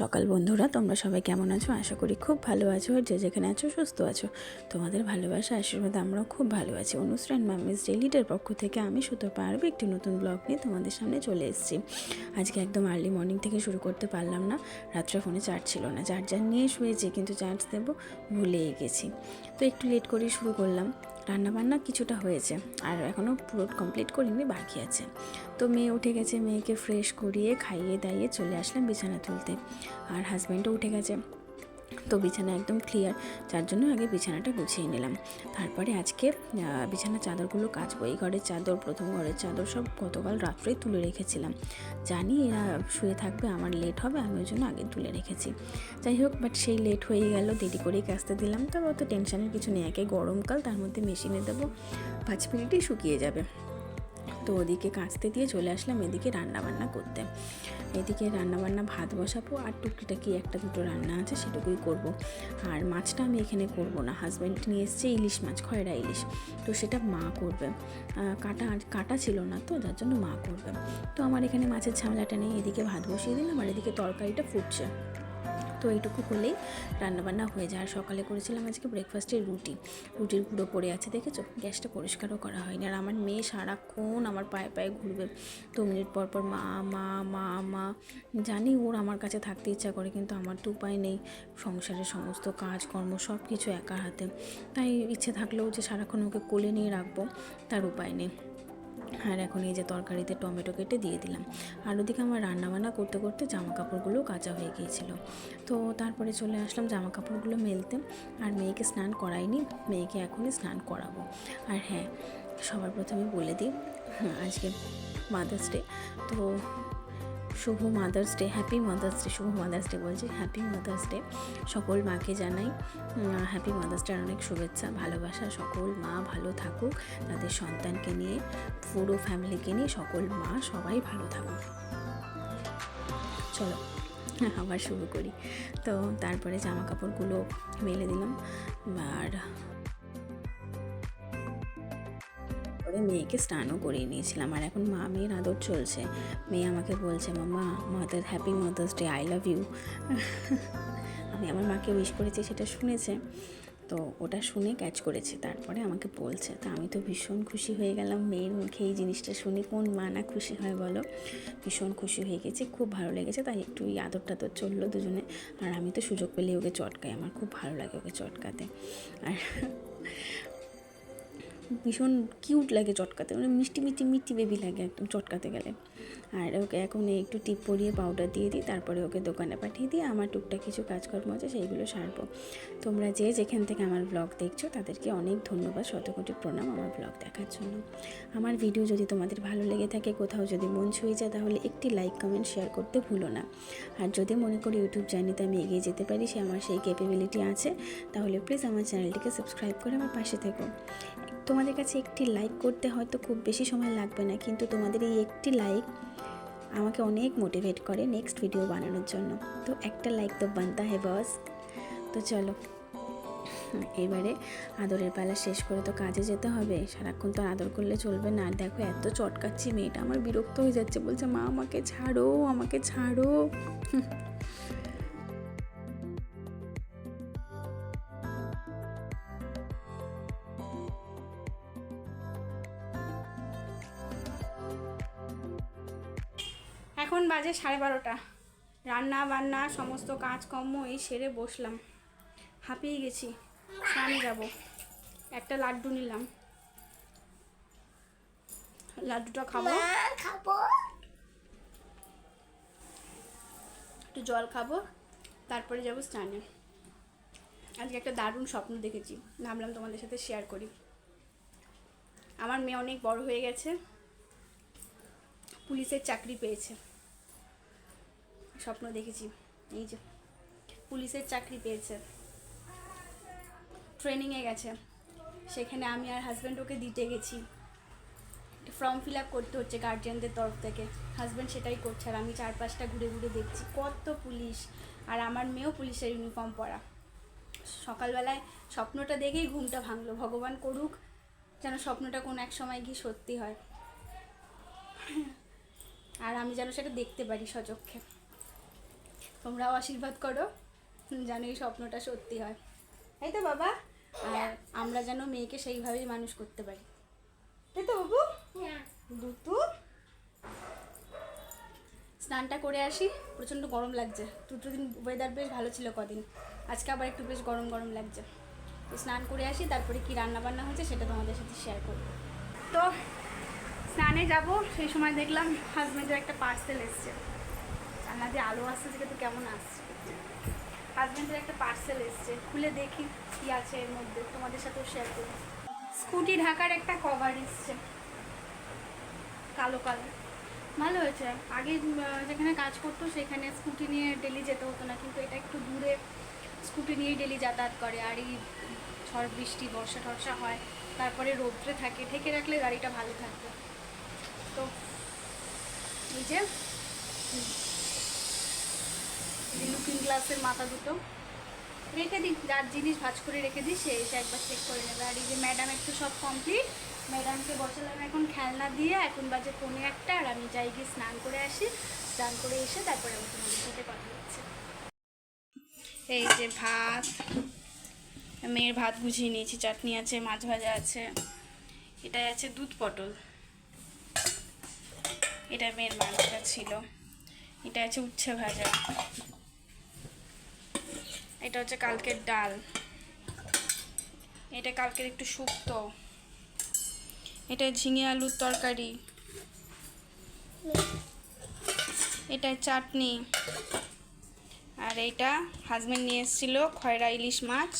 সকাল বন্ধুরা, তোমরা সবাই কেমন আছো? আশা করি খুব ভালো আছো আর যে যেখানে আছো সুস্থ আছো। তোমাদের ভালোবাসা, আশীর্বাদ, আমরাও খুব ভালো আছি। অনুষ্ঠান মামিস ডেলিটার পক্ষ থেকে আমি সুতো পারব একটি নতুন ব্লগ নিয়ে তোমাদের সামনে চলে এসেছি। আজকে একদম আর্লি মর্নিং থেকে শুরু করতে পারলাম না, রাত্রে ফোনে চার্জ ছিল না। চার্জার নিয়ে শুয়েছি, কিন্তু চার্জ দেবো ভুলেই গেছি। তো একটু লেট করেই শুরু করলাম। রান্নাবান্না কিছুটা হয়েছে, আর এখনও পুরো কমপ্লিট করিনি, বাকি আছে। তো মেয়ে উঠে গেছে মেয়েকে ফ্রেশ করিয়ে খাইয়ে দাইয়ে চলে আসলাম বিছানা তুলতে। আর হাজব্যান্ডও উঠে গেছে। তো বিছানা একদম ক্লিয়ার যার জন্য আগে বিছানাটা গুছিয়ে নিলাম। তারপরে আজকে আহ, বিছানার চাদরগুলো কাচবো। এই ঘরের চাদর প্রথম ঘরের চাদর সব গতকাল রাত্রেই তুলে রেখেছিলাম। জানি এরা শুয়ে থাকবে আমার লেট হবে আমি ওই জন্য আগে তুলে রেখেছি। যাই হোক বাট সেই লেট হয়ে গেল দেরি করেই কাচতে দিলাম। তবে অত টেনশনের কিছু নেই একে গরমকাল তার মধ্যে মেশিনে দেবো পাঁচ মিনিটেই শুকিয়ে যাবে। তো ওদিকে কাচতে দিয়ে চলে আসলাম এদিকে রান্না বান্না করতে। এদিকে রান্না বান্না ভাত বসাবো আর টুকটাকি একটা দুটো রান্না আছে সেটুকুই করব। আর মাছটা আমি এখানে করব না হাজব্যান্ড নিয়ে এসছে ইলিশ মাছ, খয়রা ইলিশ। তো সেটা মা করবে। কাটা কাটা ছিল না তো যার জন্য মা করবে। তো আমার এখানে মাছের ঝামেলাটা নেই, এদিকে ভাত বসিয়ে দিলাম আর এদিকে তরকারিটা ফুটছে। তো এইটুকু হলেই রান্নাবান্না হয়ে যায়। আর সকালে করেছিলাম আজকে ব্রেকফাস্টে রুটি। রুটির গুঁড়ো পড়ে আছে, দেখেছ? গ্যাসটা পরিষ্কারও করা হয়নি। আর আমার মেয়ে সারাক্ষণ আমার পায়ে পায়ে ঘুরবে। দু মিনিট পর পর মা মা মা মা, জানি ওর আমার কাছে থাকতে ইচ্ছা করে, কিন্তু আমার তো উপায় নেই। সংসারের সমস্ত কাজকর্ম সব কিছু একা হাতে। তাই ইচ্ছে থাকলেও যে সারাক্ষণ ওকে কোলে নিয়ে রাখব, তার উপায় নেই। আর এখন এই যে তরকারিতে টমেটো কেটে দিয়ে দিলাম। আর ওদিকে আমার রান্নাবান্না করতে করতে জামা কাপড়গুলো কাঁচা হয়ে গিয়েছিল। তো তারপরে চলে আসলাম জামা কাপড়গুলো মেলতে। আর মেয়েকে স্নান করাইনি, মেয়েকে এখনই স্নান করাবো। আর হ্যাঁ সবার প্রথমে বলে দিই, আজকে মাদার্স ডে, তো শুভ mother's day happy mother's day শুভ মাদার্স ডে বলছি হ্যাপি মাদার্স ডে সকল মাকে জানাই হ্যাপি মাদার্স ডের অনেক শুভেচ্ছা, ভালোবাসা, সকল মা ভালো থাকুক, তাদের সন্তানকে নিয়ে, পুরো ফ্যামিলিকে নিয়ে সকল মা সবাই ভালো থাকুক। চলো, আবার শুরু করি। তো তারপরে জামা কাপড়গুলো মেলে দিলাম, আর করে মেয়েকে স্নানও করিয়ে নিয়েছিলাম। আর এখন মা মেয়ের আদর চলছে। মেয়ে আমাকে বলছে মামা mother happy mother's day, I love you. আমি আমার মাকে উইশ করেছি, সেটা শুনেছে। তো ওটা শুনে ক্যাচ করেছে, তারপরে আমাকে বলছে। তা আমি তো ভীষণ খুশি হয়ে গেলাম। মেয়ের মুখে এই জিনিসটা শুনে কোন মা না খুশি হয় বলো? ভীষণ খুশি হয়ে গেছে, খুব ভালো লেগেছে। তাই একটু আদর টাদর চলল দুজনে। আর আমি তো সুযোগ পেলে ওকে চটকাই। আমার খুব ভালো লাগে ওকে চটকাতে। আর ভীষণ কিউট লাগে চটকাতে মানে মিষ্টি মিষ্টি মিষ্টি বেবি লাগে একদম চটকাতে গেলে। আর ওকে এখন একটু টিপ পরিয়ে পাউডার দিয়ে দিই, তারপরে ওকে দোকানে পাঠিয়ে দিয়ে আমার টুকটাক কিছু কাজকর্ম আছে সেইগুলো সারবো। তোমরা যে যেখান থেকে আমার ব্লগ দেখছ, তাদেরকে অনেক ধন্যবাদ, শতকোটি প্রণাম আমার ব্লগ দেখার জন্য। আমার ভিডিও যদি তোমাদের ভালো লেগে থাকে, কোথাও যদি মন ছুঁয়ে যায়, তাহলে একটি লাইক কমেন্ট শেয়ার করতে ভুলো না। আর যদি মনে করি ইউটিউব জার্নিতে আমি এগিয়ে যেতে পারি, সে আমার সেই ক্যাপেবিলিটি আছে, তাহলে প্লিজ আমার চ্যানেলটিকে সাবস্ক্রাইব করে আমার পাশে থেকো। তোমাদের কাছে একটি লাইক করতে হয়তো খুব বেশি সময় লাগবে না, কিন্তু তোমাদের এই একটি লাইক আমাকে অনেক মোটিভেট করে নেক্সট ভিডিও বানানোর জন্য। তো একটা লাইক তো বানতা হে বস তো চলো, এবারে আদরের পালা শেষ করে তো কাজে যেতে হবে। সারাক্ষণ তো আদর করলে চলবে না। আর দেখো এত চটকাচ্ছি মেয়েটা, আমার বিরক্ত হয়ে যাচ্ছে। বলছে, মা, আমাকে ছাড়ো আমাকে ছাড়ো। বাজে সাড়ে বারোটা। রান্না বান্না সমস্ত কাজকর্ম এই সেরে বসলাম। হাঁপিয়ে গেছি। স্নানে যাব। একটা লাড্ডু নিলাম। লাড্ডুটা খাব? খাব। একটু জল খাব তারপরে যাব স্নানে। আজকে একটা দারুণ স্বপ্ন দেখেছি। ভাবলাম তোমাদের সাথে শেয়ার করি। আমার মেয়ে অনেক বড় হয়ে গেছে। পুলিশের চাকরি পেয়েছে। স্বপ্ন দেখেছি। এই যে পুলিশের চাকরি পেয়েছে। ট্রেনিংয়ে গেছে। সেখানে আমি আর হাজব্যান্ড ওকে দিতে গেছি। ফর্ম ফিল আপ করতে হচ্ছে গার্জিয়ানদের তরফ থেকে। হাজব্যান্ড সেটাই করছে আর আমি চার পাঁচটা ঘুরে ঘুরে দেখছি। কত পুলিশ। আর আমার মেয়েও পুলিশের ইউনিফর্ম পরা। সকালবেলায় স্বপ্নটা দেখেই ঘুমটা ভাঙলো। ভগবান করুক যেন স্বপ্নটা কোন এক সময় গিয়ে সত্যি হয়। আর আমি যেন সেটা দেখতে পারি সচক্ষে। তোমরাও আশীর্বাদ করো যেন এই স্বপ্নটা সত্যি হয়। তাই তো বাবা? আর আমরা যেন মেয়েকে সেইভাবেই মানুষ করতে পারি। তাই তো বাবু? দুতু? স্নানটা করে আসি প্রচণ্ড গরম লাগছে। দুটো দিন ওয়েদার বেশ ভালো ছিল কদিন। আজকে আবার একটু বেশ গরম গরম লাগছে। তো স্নান করে আসি তারপরে কি রান্না বান্না হয়েছে সেটা তোমাদের সাথে শেয়ার করব। তো স্নানে যাব সেই সময় দেখলাম হাজব্যান্ডের একটা পার্সেল এসছে। জানলা দিয়ে আলো আসছে তো কেমন আসছে? হাজব্যান্ডের একটা পার্সেল এসছে, খুলে দেখি কি আছে এর মধ্যে, তোমাদের সাথেও শেয়ার করি। স্কুটি ঢাকার একটা কভার এসছে, কালো কালো ভালো হয়েছে। আগে যেখানে কাজ করতো সেখানে স্কুটি নিয়ে ডেলি যেতে হতো না, কিন্তু এটা একটু দূরে স্কুটি নিয়েই ডেলি যাতায়াত করে। আর এই ঝড়, বৃষ্টি, বর্ষা, টর্ষা হয়, তারপরে রৌদ্রে থাকে, ঢেকে রাখলে গাড়িটা ভালো থাকবে। তো, এই যে লুকিং গ্লাসের মাথা দুটো। রেখে দিই, যার জিনিস ভাজ করে রেখে দিই, সে এসে একবার চেক করে নেবে। আর এই যে ম্যাডাম একটু সব কমপ্লিট ম্যাডামকে বসালাম এখন খেলনা দিয়ে, এখন বাজে পৌনে একটা, আর আমি যাই গিয়ে স্নান করে আসি। স্নান করে এসে তারপরে আমি তোমাদের সাথে কথা হচ্ছে। এই যে ভাত, মেয়ের ভাত গুছিয়ে নিয়েছি, চাটনি আছে, মাছ ভাজা আছে, এটাই আছে দুধ পটল। এটা মেয়ের মাংসটা ছিল। এটা আছে উচ্ছে ভাজা। এটা হচ্ছে কালকের ডাল। এটা কালকের একটু শুক্তো। এটা ঝিঙে আলুর তরকারি। এটা চাটনি। আর এইটা হাজব্যান্ড নিয়ে এসেছিল খয়রা ইলিশ মাছ।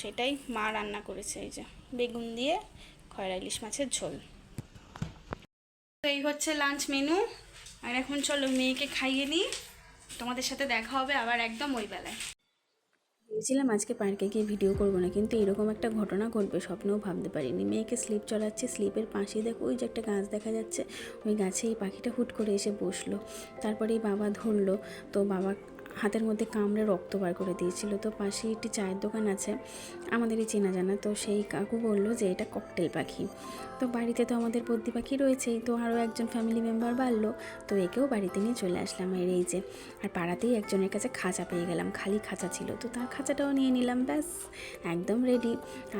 সেটাই মা রান্না করেছে, এই যে বেগুন দিয়ে খয়রা ইলিশ মাছের ঝোল। তো এই হচ্ছে লাঞ্চ মেনু আর এখন চলো মেয়েকে খাইয়ে নিই। তোমাদের সাথে দেখা হবে আবার একদম ওই বেলায়। ভেবেছিলাম আজকে পার্কে গিয়ে ভিডিও করব না, কিন্তু এরকম একটা ঘটনা ঘটবে, স্বপ্নেও ভাবতে পারিনি। মেয়েকে স্লিপ চড়াচ্ছে স্লিপের পাশে দেখো ওই যে একটা গাছ দেখা যাচ্ছে, ওই গাছে এই পাখিটা হুট করে এসে বসল। তারপরে বাবা ধরলো, তো বাবা হাতের মধ্যে কামড়ে রক্ত বার করে দিয়েছিল। তো পাশে একটি চায়ের দোকান আছে, আমাদেরই চেনা জানা। তো সেই কাকু বলল যে, এটা ককটেল পাখি। তো বাড়িতে তো আমাদের বদ্যি পাখি রয়েছেই। তো আরও একজন ফ্যামিলি মেম্বার বাড়লো। তো একেও বাড়িতে নিয়ে চলে আসলাম এর এই যে। আর পাড়াতেই একজনের কাছে খাঁচা পেয়ে গেলাম, খালি খাঁচা ছিল। তো তার খাঁচাটাও নিয়ে নিলাম, ব্যাস, একদম রেডি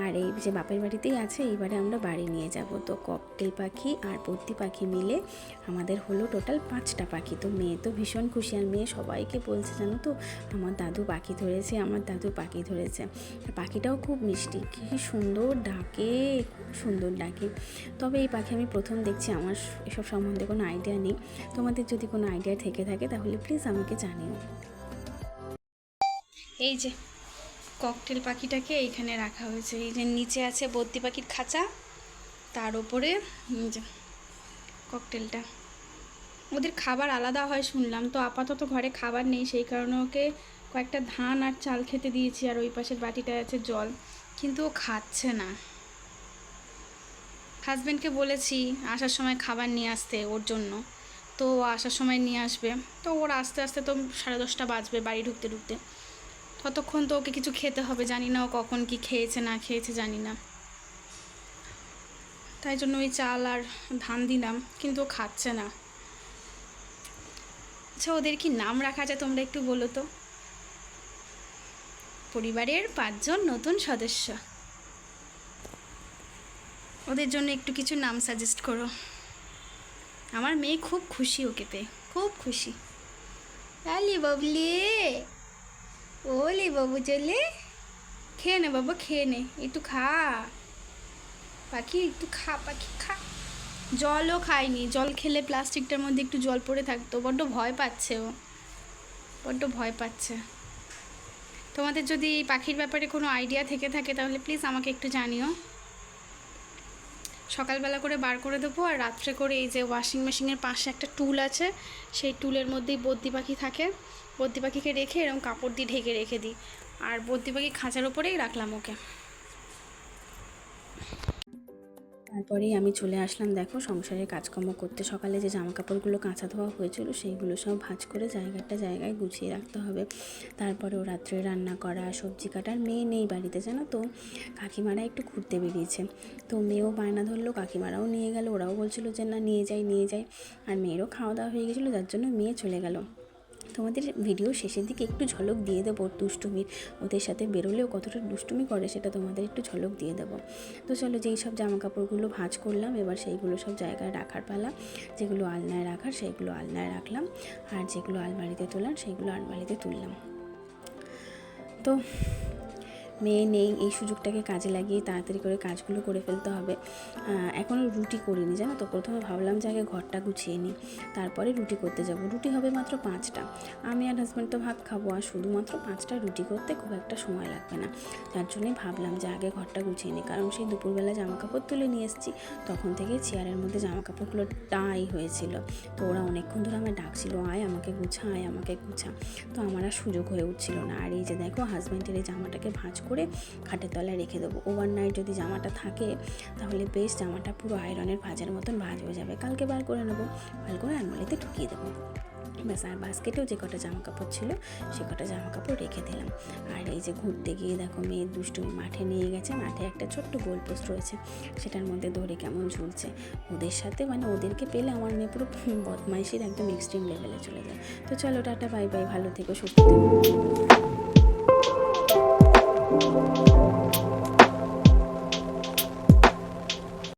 আর এই যে বাপের বাড়িতেই আছে, এইবারে আমরা বাড়ি নিয়ে যাব। তো ককটেল পাখি আর পত্তি পাখি মিলে আমাদের হলো টোটাল পাঁচটা পাখি। তো মেয়ে তো ভীষণ খুশি, আর মেয়ে সবাইকে বলছে জানো তো? আমার দাদু পাখি ধরেছে, আমার দাদু পাখি ধরেছে। পাখিটাও খুব মিষ্টি। কী সুন্দর ডাকে, খুব সুন্দর ডাকে। তবে এই পাখি আমি প্রথম দেখছি, আমার এসব সম্বন্ধে কোনো আইডিয়া নেই। তোমাদের যদি কোনো আইডিয়া থেকে থাকে, তাহলে প্লিজ আমাকে জানিও। এই যে ককটেল পাখিটাকে এইখানে রাখা হয়েছে। এই যে নিচে আছে বদ্যি পাখির খাঁচা, তার ওপরে ককটেলটা ওদের খাবার আলাদা হয় শুনলাম। তো আপাতত ঘরে খাবার নেই, সেই কারণে ওকে কয়েকটা ধান আর চাল খেতে দিয়েছি আর ওই পাশের বাটিটায় আছে জল। কিন্তু ও খাচ্ছে না। হাজব্যান্ডকে বলেছি আসার সময় খাবার নিয়ে আসতে ওর জন্য। তো ও আসার সময় নিয়ে আসবে। তো ওর আস্তে আস্তে তো সাড়ে দশটা বাজবে বাড়ি ঢুকতে ঢুকতে। ততক্ষণ তো ওকে কিছু খেতে হবে। জানি না ও কখন কি খেয়েছে, না খেয়েছে, জানি না। তাই জন্য ওই চাল আর ধান দিলাম, কিন্তু ও খাচ্ছে না। আচ্ছা ওদের কি নাম রাখা যায় তোমরা একটু বলো তো? পরিবারের পাঁচজন নতুন সদস্য। ওদের জন্য একটু কিছু নাম সাজেস্ট করো। আমার মেয়ে খুব খুশি ওকে পেয়ে, খুব খুশি। আলি বাবলি ওলি বাবু চলে। খেয়ে নে বাবা, খেয়ে নে, একটু খা। পাখি, একটু খা, পাখি, খা। জলও খায়নি। জল খেলে প্লাস্টিকটার মধ্যে একটু জল পড়ে থাকতো। বড্ড ভয় পাচ্ছে ও। বড্ড ভয় পাচ্ছে। তোমাদের যদি এই পাখির ব্যাপারে কোনো আইডিয়া থেকে থাকে, তাহলে প্লিজ আমাকে একটু জানিও। সকালবেলা করে বার করে দেবো আর রাত্রে করে এই যে ওয়াশিং মেশিনের পাশে একটা টুল আছে, সেই টুলের মধ্যেই বদ্যি পাখি থাকে। বদ্যি পাখিকে রেখে এরকম কাপড় দিয়ে ঢেকে রেখে দিই। আর বদ্যি পাখি খাঁচার ওপরেই রাখলাম ওকে। তারপরেই আমি চলে আসলাম, দেখো সংসারের কাজকর্ম করতে। সকালে যে জামা কাপড়গুলো কাঁচা ধোয়া হয়েছিল, সেইগুলো সব ভাঁজ করে জায়গাটা জায়গায় গুছিয়ে রাখতে হবে। তারপরেও রাত্রে রান্না করা, সবজি কাটার মেয়ে নেই বাড়িতে, জানো তো? কাকিমারা একটু ঘুরতে বেরিয়েছে। তো মেয়েও বায়না ধরলো, কাকিমারাও নিয়ে গেল, ওরাও বলছিল যে, না, নিয়ে যাই নিয়ে যাই। আর মেয়েরও খাওয়া দাওয়া হয়ে গেছিল, যার জন্য মেয়ে চলে গেল। তোমাদের ভিডিও শেষের দিকে একটু ঝলক দিয়ে দেবো দুষ্টুমির ওদের সাথে বেরোলেও কতটা দুষ্টুমি করে সেটা তোমাদের একটু ঝলক দিয়ে দেবো। তো চলো যেই সব জামা কাপড়গুলো ভাঁজ করলাম, এবার সেইগুলো সব জায়গায় রাখার পালা। যেগুলো আলনায় রাখার সেইগুলো আলনায় রাখলাম আর যেগুলো আলমারিতে তোলার সেইগুলো আলমারিতে তুললাম। তো মেয়ে নেই, এই সুযোগটাকে কাজে লাগিয়ে তাড়াতাড়ি করে কাজগুলো করে ফেলতে হবে। এখনও রুটি করিনি, জানো তো? প্রথমে ভাবলাম যে আগে ঘরটা গুছিয়ে নিই, তারপরে রুটি করতে যাব। রুটি হবে মাত্র পাঁচটা। আমি আর হাজব্যান্ড তো ভাত খাব, আর শুধুমাত্র পাঁচটা রুটি করতে খুব একটা সময় লাগবে না। তার জন্যই ভাবলাম যে আগে ঘরটা গুছিয়ে নিই, কারণ সেই দুপুরবেলা জামা কাপড় তুলে নিয়ে এসেছি। তখন থেকে চেয়ারের মধ্যে জামা কাপড়গুলো টাই হয়েছিল। তো ওরা অনেকক্ষণ ধরে আমায় ডাকছিল, আয় আমাকে গুছা, আয় আমাকে গুছা। তো আমার আর সুযোগ হয়ে উঠছিল না। আর এই যে দেখো হাজব্যান্ডের এই জামাটাকে ভাঁজ করে খাটের তলায় রেখে দেবো। ওভারনাইট যদি জামাটা থাকে, তাহলে বেশ জামাটা পুরো আয়রনের ভাজের মতন ভাজ হয়ে যাবে। কালকে বার করে নেব। বার করে আলমারিতে ঢুকিয়ে দেবো। ব্যাস, আর বাস্কেটেও যে কটা জামা কাপড় ছিল, সে কটা জামা কাপড় রেখে দিলাম। আর এই যে ঘুরতে গিয়ে দেখো মেয়ের দুষ্টুমি মাঠে নিয়ে গেছে। মাঠে একটা ছোট্ট গোল পোস্ট রয়েছে। সেটার মধ্যে ধরে কেমন ঝুলছে। ওদের সাথে মানে ওদেরকে পেলে আমার মেয়ে পুরো বদমাইশির একদম এক্সট্রিম লেভেলে চলে যায়। তো চলো, টাটা বাই বাই ভালো থেকো থেকো। you